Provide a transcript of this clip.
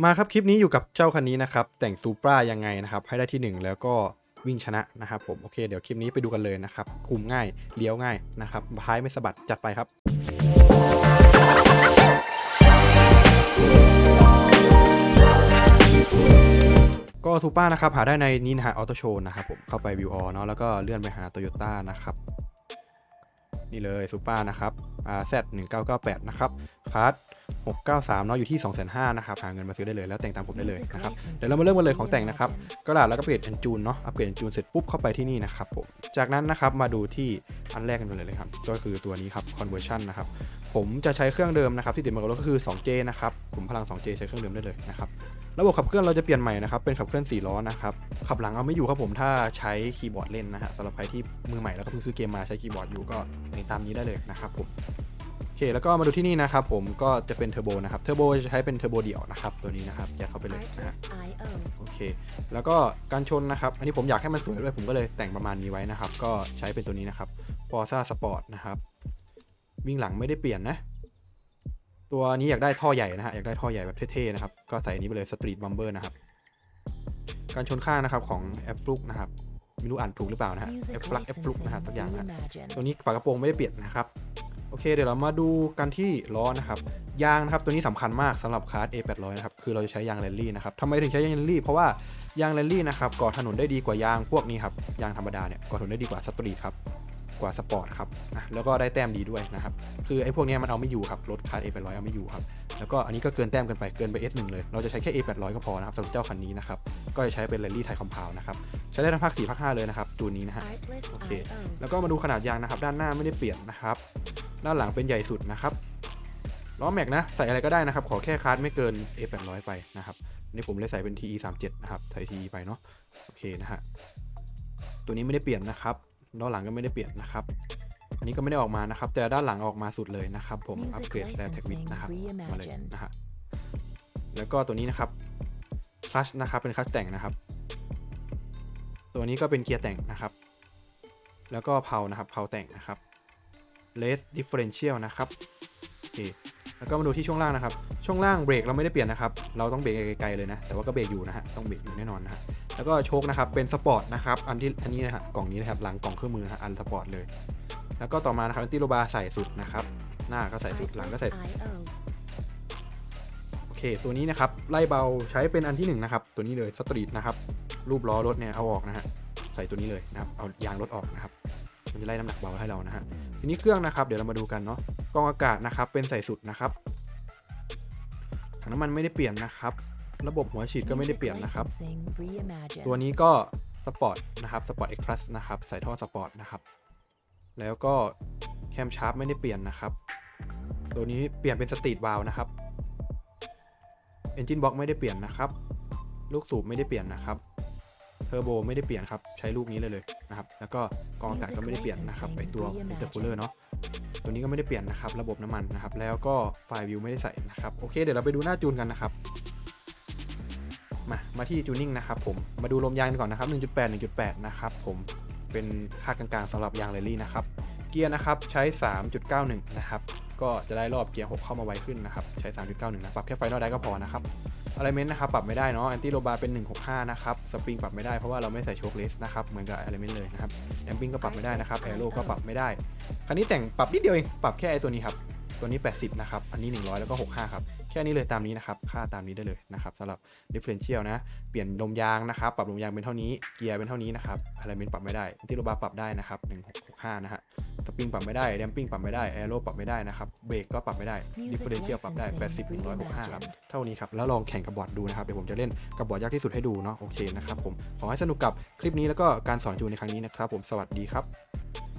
มาครับคลิปนี้อยู่กับเจ้าคันนี้นะครับ แต่งซูปรายังไงนะครับ ให้ได้ที่ 1 แล้วก็วิ่งชนะนะครับผมโอเคเดี๋ยวคลิปนี้ไปดูกันเลยนะครับ คุมง่ายเลี้ยวง่ายนะครับท้ายไม่สะบัดจัดไปครับ ก็ซูปร์นะครับหาได้ในนี้นะฮะออโตโชว์นะครับผมเข้าไปวิวออเนาะแล้วก็เลื่อนไปหาโตโยต้านะครับนี่เลยซูปร์นะครับอ่า Z 1998นะครับคาร์ด 693เนาะอยู่ที่ 2,500นะครับหาเงินมาซื้อได้เลยแล้วแต่งตามผมได้เลยนะครับเดี๋ยวเรามาเริ่มกันเลยของแต่งนะครับกระดาษแล้วก็เปลี่ยนเอนจูนเนาะอัปเกรดเอนจูนเสร็จปุ๊บเข้าไปที่นี่นะครับผมจากนั้นนะครับมาดูที่อันแรกกันเลยเลยครับก็คือตัวนี้ครับ conversion นะครับผมจะใช้เครื่องเดิมนะครับที่ติดมากับรถก็คือ 2J นะครับกลุ่มพลัง 2J ใช้เครื่องเดิมได้เลยนะครับระบบขับเคลื่อนเราจะเปลี่ยนใหม่นะครับเป็นขับเคลื่อน4ล้อนะครับขับหลังเอาไม่อยู่ครับผมถ้าใช้คีย์บอร์ดเล่นนะฮะสำหรับใครที่มือใหม่แล้วก็เพิ่งซื้อเกมมาใช้คีย์บอร์ดอยู่ก็ในตามนี้ได้เลยนะครับผมโอเค แล้วก็มาดูที่นี่นะครับผมก็จะเป็นเทอร์โบนะครับเทอร์โบจะใช้เป็นเทอร์โบเดี่ยวนะครับตัวนี้นะครับแยกเข้าไปเลยนะฮะ Artlist.io โอเค แล้วก็การชนนะครับอันนี้ผมอยากให้มันสวยด้วยผมก็เลยแต่งประมาณนี้ไว้นะครับ ก็ใช้เป็นตัวนี้นะครับ Forza Sport นะครับวิ่งหลังไม่ได้เปลี่ยนนะ ตัวนี้อยากได้ท่อใหญ่นะฮะอยากได้ท่อใหญ่แบบเท่ๆนะครับก็ใส่อันนี้ไปเลย Street Bumper นะครับการชนข้างนะครับของ F f l u k นะครับไม่รู้อ่านถูกหรือเปล่านะฮะ Music F f l u k F f l u k นะฮะ licensing สักอย่างนะ reimagined ตัวนี้ฝากระโปรงไม่ได้เปลี่ยนนะครับ โอเคเดี๋ยวเรามาดูกันที่ล้อนะครับยางนะครับตัวนี้สำคัญมากสำหรับคาร์ด A800 นะครับคือเราจะใช้ยางแรลลี่นะครับทำไมถึงใช้ยางแรลลี่เพราะว่ายางแรลลี่นะครับก่อถนนได้ดีกว่ายางพวกนี้ครับยางธรรมดาเนี่ยก่อถนนได้ดีกว่าสตรีทครับกว่าสปอร์ตครับนะแล้วก็ได้แต้มดีด้วยนะครับคือไอ้พวกเนี้ยมันเอาไม่อยู่ครับรถคาร์ด A800 เอาไม่อยู่ครับแล้วก็อันนี้ก็เกินแต้มเกันไปเกินไป S1 เลย เราจะใช้แค่ A800 ก็พอนะครับสำหรับเจ้าคันนี้นะครับก็จะใช้เป็นแรลลี่ไทยคอมเพลนะครับใช้ได้ทั้งภาค4ภาค5เลยนะครับตัวนี้นะฮะ Artlist.io แล้วก็มาดูขนาดยางนะครับด้านหน้าไม่ได้เปลี่ยนนะครับ ด้านหลังเป็นใหญ่สุดนะครับล้อแม็กนะ ใส่อะไรก็ได้นะครับ ขอแค่คาร์ดไม่เกิน A800 ไปนะครับนี่ผมเลยใส่เป็น TE 37นะครับ ใส่ TE ไปเนาะโอเคนะฮะตัวนี้ไม่ได้เปลี่ยนนะครับล้อหลังก็ไม่ได้เปลี่ยนนะครับ อันนี้ก็ไม่ได้ออกมานะครับ แต่ด้านหลังออกมาสุดเลยนะครับ ผมอัป Music เกรดแต่เทคนิค licensing นะครับมาเลย reimagined นะฮะแล้วก็ตัวนี้นะครับคลัชนะครับเป็นคลัชแต่งนะครับ ตัวนี้ก็เป็นเกียร์แต่งนะครับ แล้วก็เพานะครับเพาแต่งนะครับ เลสดิฟเฟอเรนเชียลนะครับโอเคแล้วก็มาดูที่ช่วงล่างนะครับ ช่วงล่างเบรกเราไม่ได้เปลี่ยนนะครับ เราต้องเบรกไกลๆเลยนะ แต่ว่าก็เบรกอยู่นะฮะ ต้องเบรกอยู่แน่นอนนะฮะ แล้วก็โชคนะครับ เป็นสปอร์ตนะครับ อันที่อันนี้นะฮะกล่องนี้นะครับ หลังกล่องเครื่องมือนะฮะอันสปอร์ตเลย แล้วก็ต่อมานะครับอันติโลบาใส่สุดนะครับ หน้าก็ใส่สุด หลังก็ใส่ Artlist.io โอเค ตัวนี้นะครับ ไล่เบาใช้เป็นอันที่หนึ่งนะครับ ตัวนี้เลยสตรีทนะครับ รูปล้อรถเนี่ยเอาออกนะฮะ ใส่ตัวนี้เลยนะครับ เอายางรถออกนะครับ มันจะไล่น้ำหนักเบาให้เรานะฮะทีนี้เครื่องนะครับเดี๋ยวเรามาดูกันเนาะกรองอากาศนะครับเป็นใส่สุดนะครับถังน้ำมันไม่ได้เปลี่ยนนะครับ ระบบหัวฉีดก็ไม่ได้เปลี่ยนนะครับ ตัวนี้ก็สปอร์ตนะครับสปอร์ตเอ็กซ์พลัสนะครับใส่ท่อสปอร์ตนะครับ แล้วก็แคมชาร์ปไม่ได้เปลี่ยนนะครับ ตัวนี้เปลี่ยนเป็นสตรีทวาลนะครับเอนจินบล็อกไม่ได้เปลี่ยนนะครับ ลูกสูบไม่ได้เปลี่ยนนะครับ ทอร์โบไม่ได้เปลี่ยนครับ ใช้ลูกนี้เลยเลยนะครับ แล้วก็กรองอากาศก็ไม่ได้เปลี่ยนนะครับไอตัวอินเตอร์คูลเลอร์เนาะตัวนี้ก็ไม่ได้เปลี่ยนนะครับ ระบบน้ำมันนะครับ แล้วก็ไฟล์วิวไม่ได้ใส่นะครับ โอเค เดี๋ยวเราไปดูหน้าจูนกันนะครับ มา มาที่จูนิ่งนะครับผม มาดูลมยางกันก่อนนะครับ 1.8 1.8 นะครับผม เป็นค่ากลางๆสำหรับยางเรลลี่นะครับ เกียร์นะครับใช้ 3.91 นะครับ ก็จะได้รอบเกียร์ 6 เข้ามาไวขึ้นนะครับ ใช้ 3.91 นะ ปรับแค่ไฟนอลได้ก็พอนะครับอะไรเมนต์นะครับ ปรับไม่ได้เนาะแอนตี้โลบาเป็น 165 นะครับ สปริงปรับไม่ได้เพราะว่าเราไม่ใส่โชคเลสนะครับ เหมือนกับอะไรเมนต์เลยนะครับแอมปิ้งก็ปรับไม่ได้นะครับแอโร่ก็ปรับไม่ได้ คันนี้แต่งปรับนิดเดียวเอง ปรับแค่ไอ้ตัวนี้ครับ ตัวนี้ 80 นะครับ อันนี้ 100 แล้วก็ 65 ครับ แค่นี้เลยตามนี้นะครับ ค่าตามนี้ได้เลยนะครับสำหรับ differential นะ เปลี่ยนลมยางนะครับ ปรับลมยางเป็นเท่านี้ เกียร์เป็นเท่านี้นะครับอะไรเมนปรับไม่ได้ ที่โรบาปรับได้นะครับ1665นะฮะสปริงปรับไม่ได้แดมปิ้งปรับไม่ได้แอโร่ปรับไม่ได้นะครับ เบรกก็ปรับไม่ได้ Music differential ปรับได้ 80ถึง165 ครับ เท่านี้ครับ แล้วลองแข่งกับบอร์ดดูนะครับ เดี๋ยวผมจะเล่นกับบอร์ดยากที่สุดให้ดูเนาะ โอเคนะครับผม ขอให้สนุกกับคลิปนี้แล้วก็การสอนจูนในครั้งนี้นะครับ ผม สวัสดีครับ